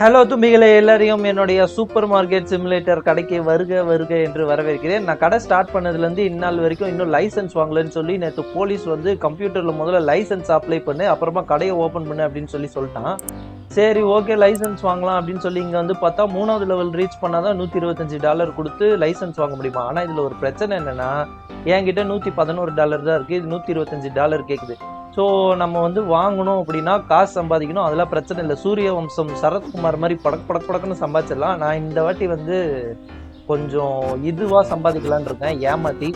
Hello தும்பிகளை எல்லாரையும் என்னுடைய super market simulator கடைக்கு வருக வருக என்று வரவேற்கிறேன். நான் கடை ஸ்டார்ட் பண்ணதுலேருந்து இந்நாள் வரைக்கும் இன்னும் லைசன்ஸ் வாங்கலன்னு சொல்லி நேற்று போலீஸ் வந்து கம்ப்யூட்டரில் முதல்ல லைசன்ஸ் அப்ளை பண்ணு அப்புறமா கடையை ஓப்பன் பண்ணு அப்படின்னு சொல்லி சொல்லிட்டான். சரி ஓகே லைசன்ஸ் வாங்கலாம் அப்படின்னு சொல்லி இங்கே வந்து பார்த்தா மூணாவது லெவல் ரீச் பண்ணால் தான் நூற்றி இருபத்தஞ்சி டாலர் கொடுத்து லைசன்ஸ் வாங்க முடியுமா? ஆனால் இதில் ஒரு பிரச்சனை என்னென்னா என்கிட்ட நூற்றி பதினோரு டாலர் தான் இருக்குது இது நூற்றி இருபத்தஞ்சு டாலர் கேட்குது ஸோ நம்ம வந்து வாங்கணும் அப்படின்னா காசு சம்பாதிக்கணும். அதெல்லாம் பிரச்சனை இல்லை. சூரிய வம்சம் சரத்குமார் மாதிரி படக் படக் படக்குன்னு சம்பாதிச்சிடலாம். நான் இந்த வாட்டி வந்து கொஞ்சம் இதுவாக சம்பாதிக்கலான்னு இருக்கேன். ஏமாற்றி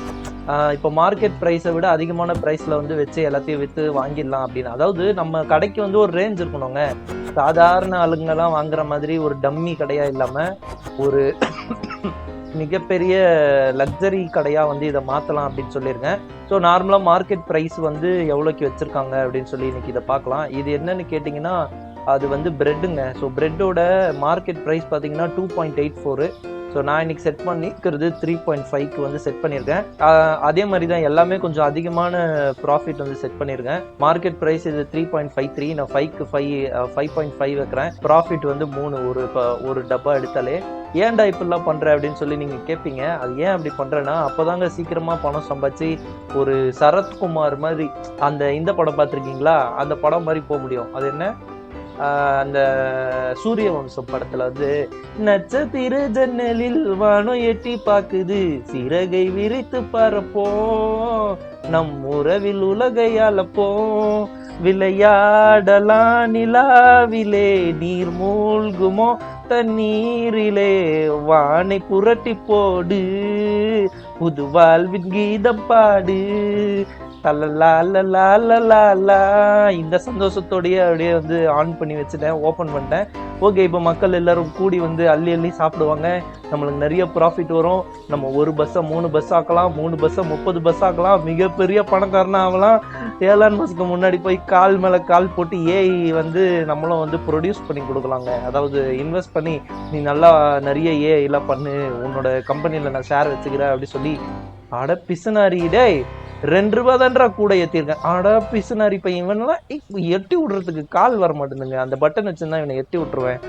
இப்போ மார்க்கெட் ப்ரைஸை விட அதிகமான ப்ரைஸில் வந்து வச்சு எல்லாத்தையும் விற்று வாங்கிடலாம் அப்படின்னு. அதாவது நம்ம கடைக்கு வந்து ஒரு ரேஞ்ச் இருக்கணுங்க. சாதாரண ஆளுங்கெல்லாம் வாங்குற மாதிரி ஒரு டம்மி கடையாக இல்லாமல் ஒரு மிகப்பெரிய லக்ஸரி கடையாக வந்து இதை மாற்றலாம் அப்படின்னு சொல்லியிருக்கேன் ஸோ நார்மலாக மார்க்கெட் ப்ரைஸ் வந்து எவ்வளோக்கு வச்சுருக்காங்க அப்படின்னு சொல்லி இன்றைக்கி இதை பார்க்கலாம். இது என்னன்னு கேட்டிங்கன்னா அது வந்து ப்ரெட்டுங்க ஸோ ப்ரெட்டோட மார்க்கெட் ப்ரைஸ் பார்த்தீங்கன்னா two point eight four so நான் இன்றைக்கி செட் பண்ணிக்கிறது த்ரீ பாயிண்ட் ஃபைவ்க்கு வந்து செட் பண்ணியிருக்கேன். அதே மாதிரி தான் எல்லாமே கொஞ்சம் அதிகமான ப்ராஃபிட் வந்து செட் பண்ணியிருக்கேன். மார்க்கெட் ப்ரைஸ் இது த்ரீ பாயிண்ட் ஃபைவ் த்ரீ நான் ஃபைவ்க்கு ஃபைவ் ஃபைவ் பாயிண்ட் ஃபைவ் வைக்கிறேன். ப்ராஃபிட் வந்து மூணு ஒரு ஒரு டப்பா எடுத்தாலே ஏன்டா இப்படிலாம் பண்ற அப்படின்னு சொல்லி நீங்க கேட்பீங்க அது ஏன் அப்படி பண்றேன்னா அப்போதாங்க சீக்கிரமா பணம் சம்பாதிச்சு ஒரு சரத்குமார் மாதிரி அந்த இந்த படம் பார்த்துருக்கீங்களா? அந்த படம் மாதிரி போக முடியும். அது என்ன? ஆஹ் அந்த சூரிய வம்சம் படத்துல வந்து நட்சத்திர ஜன்னலில் வானம் எட்டி பாக்குது சிறகை விரித்து பரப்போம் நம் உறவில் உலகை அளப்போம் விளையாடலாம் நிலாவிலே நீர் மூழ்குமோ தண்ணீரிலே வானை புரட்டி போடு. புது வாழ்வின் கீதம் பாடு. இந்த சந்தோஷத்தோடயே அப்படியே வந்து ஆன் பண்ணி வச்சுட்டேன் ஓப்பன் பண்ணிட்டேன். ஓகே இப்போ மக்கள் எல்லாரும் கூடி வந்து அள்ளி அள்ளி சாப்பிடுவாங்க. நம்மளுக்கு நிறைய ப்ராஃபிட் வரும். நம்ம ஒரு பஸ்ஸை மூணு பஸ் ஆக்கலாம் மூணு பஸ்ஸை முப்பது பஸ் ஆக்கலாம். மிகப்பெரிய பணக்காரனா ஆகலாம் ஏழான் மாதத்துக்கு முன்னாடி போய் கால் மேலே கால் போட்டு ஏஐ வந்து நம்மளும் வந்து ப்ரொடியூஸ் பண்ணி கொடுக்கலாங்க. அதாவது இன்வெஸ்ட் பண்ணி நீ நல்லா நிறைய ஏஐலாம் பண்ணு. உன்னோட கம்பெனியில் நான் ஷேர் வச்சுக்கிறேன் அப்படி சொல்லி அட பிசுனாரி டேய். ரெண்டு ரூபா தான்றா கூட ஏற்றிருக்கேன் ஆடா பிசுனாரி இப்போ இவனெல்லாம் எட்டி விடுறதுக்கு கால் வர மாட்டேங்குதுங்க. அந்த பட்டன் வச்சுருந்தா இவனை எட்டி விட்டுருவேன்.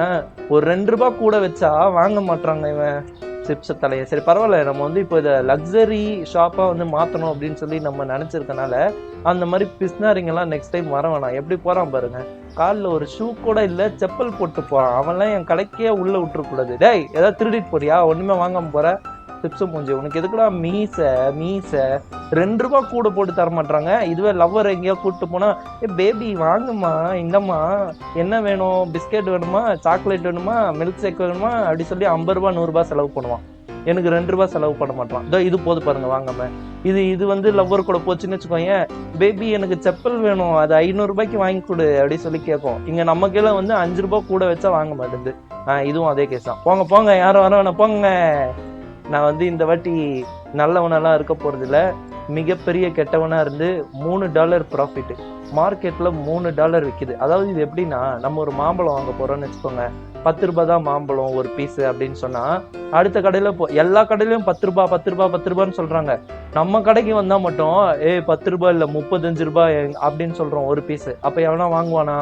ஆ ஒரு ரெண்டு ரூபா கூட வச்சா வாங்க மாட்றாங்க இவன். சிப்ஸ் தலையை. சரி பரவாயில்ல. நம்ம வந்து இப்போ இதை லக்ஸரி ஷாப்பாக வந்து மாற்றணும் அப்படின்னு சொல்லி நம்ம நினச்சிருக்கனால அந்த மாதிரி பிஸ்னாரிங்கெல்லாம் நெக்ஸ்ட் டைம் வர வேணாம். எப்படி போகிறான் பாருங்க. காலில் ஒரு ஷூ கூட இல்லை செப்பல் போட்டு போகிறான் அவன்லாம் என் கடைக்கே உள்ளே விட்டுறக்கூடாது. டேய் ஏதாவது திருடிட்டு போறியா? ஒன்றுமே வாங்க போகிற சிப்ஸும் பூஞ்சு. உனக்கு எதுக்குடா மீசை? மீசை. ரெண்டு ரூபா கூட போட்டு தர மாட்டாங்க இதுவே லவ்வர் எங்கேயோ கூப்பிட்டு போனால் ஏ பேபி வாங்கம்மா. இந்தம்மா. என்ன வேணும்? பிஸ்கெட் வேணுமா? சாக்லேட் வேணுமா? மில்க் ஷேக் வேணுமா? அப்படி சொல்லி ஐம்பது ரூபா நூறுரூபா செலவு பண்ணுவான். எனக்கு ரெண்டு ரூபா செலவு பண்ண மாட்டான் இதோ இது போது பாருங்க வாங்காம இது இது வந்து லவ்வர் கூட போச்சுன்னு வச்சுக்கோங்க பேபி எனக்கு செப்பல் வேணும். அது ஐநூறுரூபாய்க்கு வாங்கி கொடு. அப்படின்னு சொல்லி கேட்கும் இங்க நம்ம கீழே வந்து அஞ்சு ரூபாய் கூட வச்சா வாங்க மாட்டேங்குது. ஆ இதுவும் அதே கேஸ் தான். போங்க போங்க. யாரும் வர வேணாம். போங்க. நான் வந்து இந்த வாட்டி நல்லவனெல்லாம் இருக்க போகிறதில்ல மிகப்பெரிய கெட்டவனாக இருந்து மூணு டாலர் ப்ராஃபிட் மார்க்கெட்டில் மூணு டாலர் விற்கிது அதாவது இது எப்படின்னா நம்ம ஒரு மாம்பழம் வாங்க போகிறோம்னு வச்சுக்கோங்க. பத்து ரூபா தான் மாம்பழம் ஒரு பீஸ் அப்படின்னு சொன்னால் அடுத்த கடையில் போ எல்லா கடையிலையும் பத்து ரூபாய் பத்து ரூபாய் பத்து ரூபான்னு சொல்கிறாங்க நம்ம கடைக்கு வந்தால் மட்டும் ஏய் பத்து ரூபாய் இல்லை முப்பத்தஞ்சு ரூபாய் அப்படின்னு சொல்கிறோம் ஒரு பீஸு அப்போ எவனா வாங்குவானா?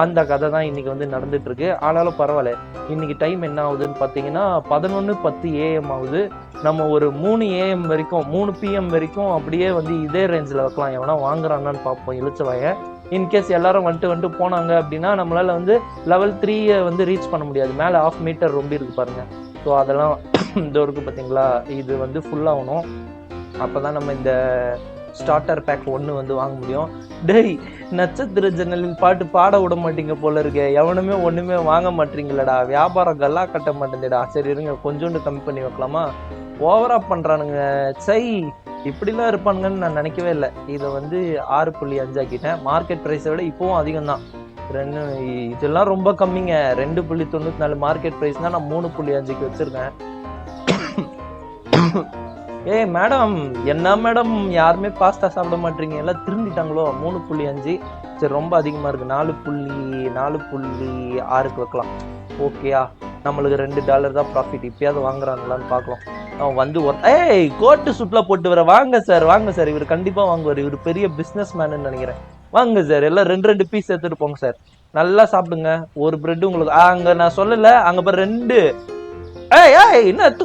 அந்த கதை தான் இன்னைக்கு வந்து நடந்துட்டு இருக்கு ஆனாலும் பரவாயில்ல. இன்னைக்கு டைம் என்ன ஆகுதுன்னு பார்த்தீங்கன்னா பதினொன்று பத்து ஏஎம் ஆகுது. நம்ம ஒரு மூணு ஏஎம் வரைக்கும் மூணு பிஎம் வரைக்கும் அப்படியே வந்து இதே ரேஞ்சில் வைக்கலாம். எவனா வாங்குறாங்கன்னு பார்ப்போம் இழுச்சவாய இன்கேஸ் எல்லாரும் வந்துட்டு வந்துட்டு போனாங்க அப்படின்னா நம்மளால வந்து லெவல் த்ரீயை வந்து ரீச் பண்ண முடியாது. மேலே ஆஃப் மீட்டர் ரொம்ப இருக்கு பாருங்க. ஸோ அதெல்லாம் இந்த இருக்கு பார்த்தீங்களா இது வந்து ஃபுல்லாகணும் ஆகணும். அப்போ தான் நம்ம இந்த ஸ்டார்டர் பேக் ஒன்று வந்து வாங்க முடியும். டேய் நட்சத்திர ஜன்னலின் பாட்டு பாட விட மாட்டீங்க போல இருக்கே. எவனுமே ஒன்றுமே வாங்க மாட்டீங்களடா. வியாபாரம் கல்லா கட்ட மாட்டேங்குதுடா. சரி இருங்க கொஞ்சோண்டு கம்மி பண்ணி வைக்கலாமா? ஓவராக பண்ணுறானுங்க சை இப்படிலாம் இருப்பானுங்கன்னு நான் நினைக்கவே இல்லை. இதை வந்து ஆறு புள்ளி அஞ்சாக்கிட்டேன் மார்க்கெட் ப்ரைஸை விட இப்போவும் அதிகம் தான் ரெண்டு இதெல்லாம் ரொம்ப கம்மிங்க. ரெண்டு புள்ளி தொண்ணூற்றி நாலு மார்க்கெட் ப்ரைஸ் தான் நான் மூணு புள்ளி அஞ்சுக்கு வச்சுருக்கேன். ஏய் மேடம் என்ன மேடம் யாருமே பாஸ்தா சாப்பிட மாட்டீங்க. எல்லாம் திரும்பிட்டாங்களோ மூணு புள்ளி அஞ்சு. சரி ரொம்ப அதிகமாக இருக்குது நாலு புள்ளி நாலு புள்ளி ஆறுக்கு வைக்கலாம். ஓகேயா நம்மளுக்கு ரெண்டு டாலர் தான் ப்ராஃபிட் இப்பயாவது வாங்குறாங்களான்னு பார்க்கலாம். அவன் வந்து ஒரு ஏய் கோட்டு சுட்டில் போட்டு வர வாங்க சார் வாங்க சார் இவர் கண்டிப்பாக வாங்குவார். இவர் பெரிய பிஸ்னஸ் மேனு நினைக்கிறேன். வாங்க சார் எல்லாம் ரெண்டு ரெண்டு பீஸ் எடுத்துகிட்டு போங்க சார் நல்லா சாப்பிடுங்க. ஒரு பிரெட் உங்களுக்கு அங்கே நான் சொல்லலை. அங்கே பாரு ரெண்டு. ஏய் ஏய் என்ன தூ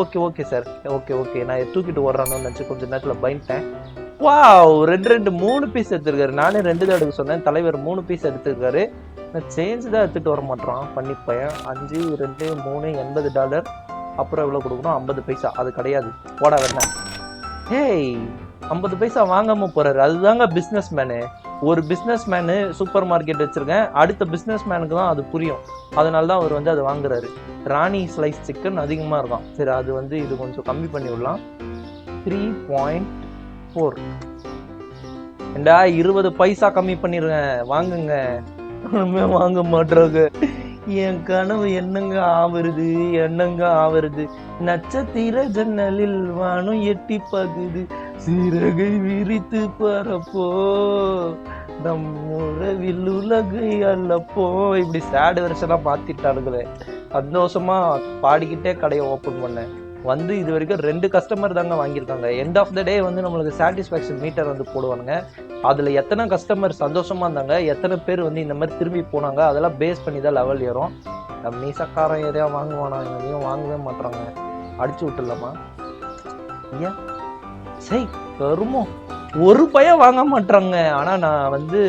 okay okay sir okay okay. நான் தூக்கிட்டு ஓடுறானு நினச்சி கொஞ்சம் நேரத்தில் பயந்துட்டேன். வா ரெண்டு ரெண்டு மூணு பீஸ் எடுத்துருக்காரு. நானே ரெண்டு தான் எடுக்க சொன்னேன். தலைவர் மூணு பீஸ் எடுத்துருக்காரு. நான் சேஞ்ச் தான் எடுத்துகிட்டு வர மாட்டேறான். பண்ணிப்பையன் அஞ்சு ரெண்டு மூணு எண்பது டாலர் அப்புறம் எவ்வளோ கொடுக்கணும்? ஐம்பது பைசா. அது கிடையாது. போடா வேணா. ஏய் ஐம்பது பைசா வாங்காமல் போகிறாரு அதுதாங்க பிஸ்னஸ் மேனு ஒரு பிஸ்னஸ் மேனு சூப்பர் மார்க்கெட் வச்சிருக்கேன். அடுத்த பிஸ்னஸ் மேனுக்கு தான் அது புரியும். அதனால தான் அவர் வந்து அதை வாங்குறாரு. ராணி ஸ்லைஸ் சிக்கன் அதிகமாக இருக்கும். சரி அது வந்து இது கொஞ்சம் கம்மி பண்ணி விடலாம். த்ரீ பாயிண்ட் ஃபோர் ஏண்டா இருபது பைசா கம்மி பண்ணிடுங்க வாங்குங்க. ஒன்றுமே வாங்க மாட்டாங்க என் கனவு என்னங்க ஆவருது? என்னங்க ஆவருது? நட்சத்திர ஜன்னலில் வானம் எட்டி பகுது சிறகை விரித்து பரப்போ. நம் உறவில் உலகை அல்லப்போ இப்படி சேடு வருஷம்லாம் மாத்திட்டானுங்களே சந்தோஷமா பாடிக்கிட்டே கடையை ஓப்பன் பண்ணேன் வந்து இது வரைக்கும் ரெண்டு கஸ்டமர் தாங்க வாங்கியிருக்காங்க. எண்ட் ஆஃப் த டே வந்து நம்மளுக்கு சாட்டிஸ்ஃபேக்ஷன் மீட்டர் வந்து போடுவானுங்க. அதுல எத்தனை கஸ்டமர் சந்தோஷமா இருந்தாங்க எத்தனை பேர் வந்து இந்த மாதிரி திரும்பி போனாங்க அதெல்லாம் பேஸ் பண்ணி தான் லெவல் ஏறும். நம்ம மீசக்காரன் எதையா வாங்குவானா எதையும் வாங்கவே மாட்றாங்க. அடிச்சு விட்டுலாமா ஏன்? சரி வருமோ ஒரு பையன் வாங்க மாட்றாங்க. ஆனா நான் வந்து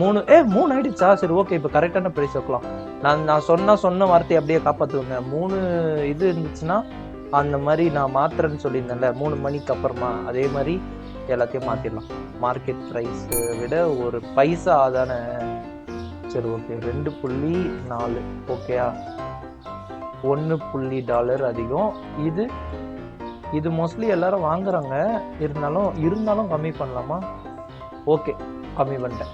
மூணு ஏ மூணு ஆயிடுச்சா? சரி ஓகே இப்போ கரெக்டான ப்ரைஸ் வைக்கலாம். நான் நான் சொன்ன சொன்ன வார்த்தையை அப்படியே காப்பாற்றுவேங்க மூணு இது இருந்துச்சுன்னா அந்த மாதிரி நான் மாத்திரன்னு சொல்லியிருந்தேன்ல மூணு மணிக்கு அப்புறமா அதே மாதிரி எல்லாத்தையும் மாற்றிடலாம் மார்க்கெட் ப்ரைஸ் விட ஒரு பைசா தானே சரி ஓகே ரெண்டு புள்ளி நாலு ஓகேயா ஒன்று புள்ளி டாலர் அதிகம். இது இது மோஸ்ட்லி எல்லாரும் வாங்குறாங்க. இருந்தாலும் இருந்தாலும் கம்மி பண்ணலாமா? ஓகே கம்மி பண்ணிட்டேன்.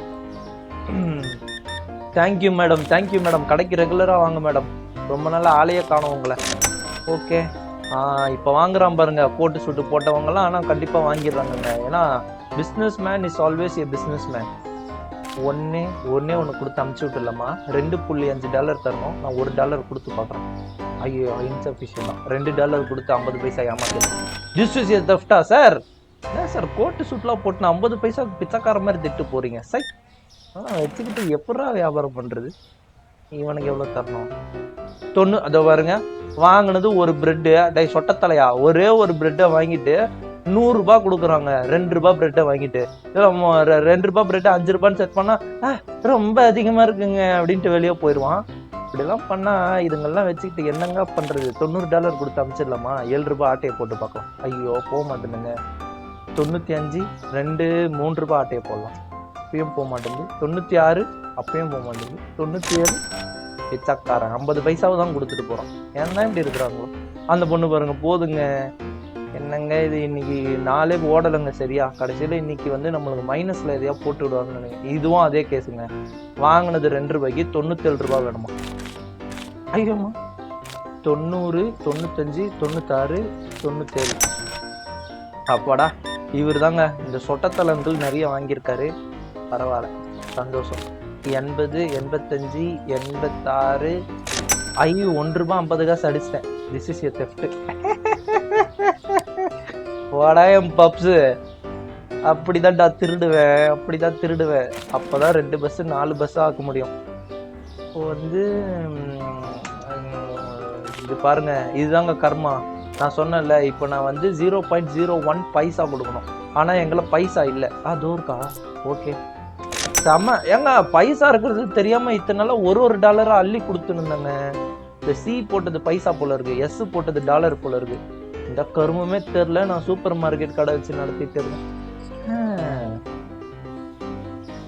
தேங்க்யூ மேடம் தேங்க்யூ மேடம் கடைக்கு ரெகுலராக வாங்க மேடம் ரொம்ப நாள் ஆளையே காணும் உங்களை. ஓகே இப்போ வாங்குறான் பாருங்க. கோட்டு சூட்டு போட்டவங்கலாம் ஆனால் கண்டிப்பாக வாங்கிடுறாங்கங்க. ஏன்னா businessman is always a businessman ஒன்னே ஒன்னே ஒன்று கொடுத்து அமுச்சு விட்டுலம்மா ரெண்டு புள்ளி அஞ்சு டாலர் தரணும். நான் ஒரு டாலர் கொடுத்து பார்க்குறேன். ஐயோ இன்சஃபிஷியன் தான் ரெண்டு டாலர் கொடுத்து ஐம்பது பைசா ஏமாத்தலாம் திஸ் இஸ் ஏ தஃப்டா சார் ஏன் சார் கோட்டு சூட்லாம் போட்டு நான் ஐம்பது பைசா பிச்சைக்கார மாதிரி திட்டு போகிறீங்க சை ஆ வச்சுக்கிட்டு எப்படா வியாபாரம் பண்ணுறது இவனுக்கு எவ்வளோ தரணும்? தொண்ணூ அதோ பாருங்க. வாங்கினது ஒரு பிரெட்டு டை சொட்டத்தலையா? ஒரே ஒரு பிரெட்டை வாங்கிட்டு நூறுரூபா கொடுக்குறாங்க. ரெண்டு ரூபா பிரெட்டை வாங்கிட்டு. ரெ- ரெண்டு ரூபா பிரெட்டை அஞ்சு ரூபான்னு செட் பண்ணால் ரொம்ப அதிகமாக இருக்குங்க அப்படின்ட்டு வெளியே போயிடுவான் இப்படிலாம் பண்ணால் இதுங்கெல்லாம் வச்சுக்கிட்டு என்னங்க பண்ணுறது தொண்ணூறு டாலர் கொடுத்து அமிச்சிடலாமா? ஏழு ரூபாய் ஆட்டையை போட்டு பார்க்கலாம். ஐயோ போக மாட்டேனுங்க தொண்ணூற்றி அஞ்சு ரெண்டு மூணு ரூபாய் ஆட்டையை போடலாம். அப்பயும் போக மாட்டேங்குது தொண்ணூற்றி ஆறு அப்பயும் போக மாட்டேங்குது தொண்ணூற்றி ஏழு பிச்சக்காரன். ஐம்பது பைசாவை தான் கொடுத்துட்டு போகிறான் ஏன் தான் இப்படி இருக்கிறாங்களோ? அந்த பொண்ணு பாருங்க போதுங்க. என்னங்க இது இன்னைக்கு நாளே ஓடலைங்க சரியா? கடைசியில் இன்னைக்கு வந்து நம்மளுக்கு மைனஸில் எதையா போட்டு விடுவாங்கன்னு நினைக்கிறேன். இதுவும் அதே கேஸுங்க வாங்கினது ரெண்டு ரூபாய்க்கு தொண்ணூத்தேழு ரூபா வேணுமா? ஐயோம்மா. தொண்ணூறு தொண்ணூத்தஞ்சு தொண்ணூத்தாறு தொண்ணூத்தேழு. அப்பாடா இவர் தாங்க இந்த சொட்டத்தலங்கள் நிறைய வாங்கியிருக்காரு. பரவாயில்ல. சந்தோஷம். எண்பது எண்பத்தஞ்சு எண்பத்தாறு. ஐ ஒன்று ரூபாய் ஐம்பது காசு அடிச்சிட்டேன். திஸ் இஸ் எ தெஃப்ட் வாடா என் பப்ஸு அப்படிதான்டா திருடுவேன் அப்படிதான் திருடுவேன். அப்பதான் ரெண்டு பஸ் நாலு பஸ் ஆக்க முடியும். இப்போ வந்து இது பாருங்க இதுதாங்க கர்மா. நான் சொன்னேன்ல இப்போ நான் வந்து ஜீரோ பாயிண்ட் ஜீரோ ஒன் பைசா கொடுக்கணும். ஆனா எங்களை பைசா இல்லை. ஆ தோர்க்கா ஓகே செம்ம ஏங்க பைசா இருக்கிறது தெரியாம இத்தனை நாளா ஒரு ஒரு டாலரா அள்ளி கொடுத்துருந்தாங்க இந்த சி போட்டது பைசா போல இருக்கு எஸ் போட்டது டாலர் போல இருக்கு. இந்த கருமமே தெரில நான் சூப்பர் மார்க்கெட் கடை வச்சு நடத்திட்டு ஆஹ்.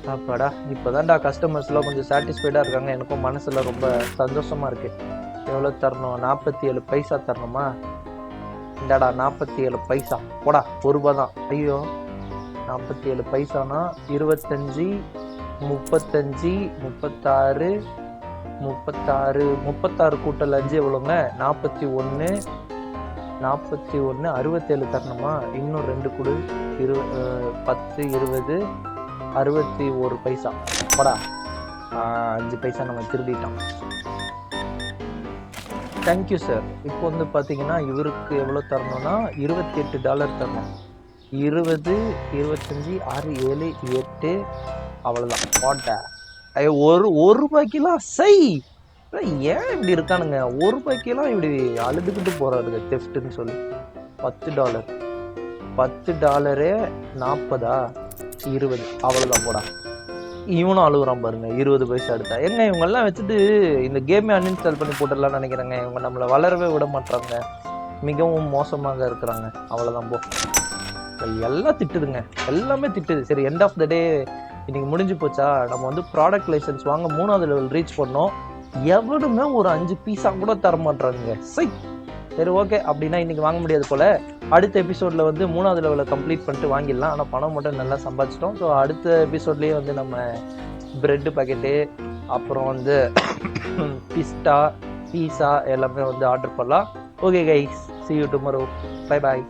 அப்பாடா இப்போதான்டா கஸ்டமர்ஸ்லாம் கொஞ்சம் சாட்டிஸ்ஃபைடாக இருக்காங்க. எனக்கும் மனசுல ரொம்ப சந்தோஷமா இருக்கு. எவ்வளோ தரணும்? நாற்பத்தி ஏழு பைசா தரணுமா? இந்தாடா நாற்பத்தி ஏழு பைசா. போடா ஒரு ரூபா தான். ஐயோ நாற்பத்தி ஏழு பைசானா? இருபத்தஞ்சி முப்பத்தஞ்சு முப்பத்தாறு முப்பத்தாறு முப்பத்தாறு கூட்டல் அஞ்சு எவ்வளோங்க? நாற்பத்தி ஒன்று நாற்பத்தி ஒன்று அறுபத்தேழு தரணுமா? இன்னும் ரெண்டு கொடு. இரு பத்து இருபது அறுபத்தி ஒரு பைசா. படா. அஞ்சு பைசா நம்ம திருடிட்டோம். தேங்க்யூ சார் இப்போ வந்து பார்த்தீங்கன்னா இவருக்கு எவ்வளோ தரணும்னா இருபத்தி எட்டு டாலர் தரணும். இருபது இருபத்தஞ்சி ஆறு ஏழு எட்டு அவ்வளோதான் போட்ட ஒரு ஒரு ரூபாய்க்கெல்லாம் செய்! ஏன் இப்படி இருக்கானுங்க? ஒரு ரூபாய்க்கெல்லாம் இப்படி அழுதுகிட்டு போறாருங்க தெஃப்ட்டுன்னு சொல்லி. பத்து டாலர் பத்து டாலரே நாற்பதா இருபது. அவ்வளோதான் போடா. இவனும் அழுகுறான் பாருங்க. இருபது பைசா எடுத்தா. எங்க இவங்கெல்லாம் வச்சுட்டு இந்த கேமே அன்இன்ஸ்டால் பண்ணி போட்டுடலாம்னு நினைக்கிறேங்க. இவங்க நம்மளை வளரவே விட மாட்டாங்க மிகவும் மோசமாக இருக்கிறாங்க. அவ்வளோதான் போ. எல்லாம் திட்டுதுங்க. எல்லாமே திட்டுது. சரி எண்ட் ஆஃப் த டே இன்னைக்கு முடிஞ்சு போச்சா? நம்ம வந்து ப்ராடக்ட் லைசன்ஸ் வாங்க மூணாவது லெவல் ரீச் பண்ணோம். எவனுமே ஒரு அஞ்சு பீஸா கூட தர மாட்டாங்க சை. சரி ஓகே அப்படின்னா இன்னைக்கு வாங்க முடியாது போல. அடுத்த எபிசோட்ல வந்து மூணாவது லெவலில் கம்ப்ளீட் பண்ணிட்டு வாங்கிடலாம். ஆனால் பணம் மட்டும் நல்லா சம்பாதிச்சிட்டோம். ஸோ அடுத்த எபிசோட்லேயே வந்து நம்ம பிரெட் பாக்கெட்டு அப்புறம் வந்து பிஸ்டா பீஸா எல்லாமே வந்து ஆர்டர் பண்ணலாம். Okay guys see you tomorrow bye bye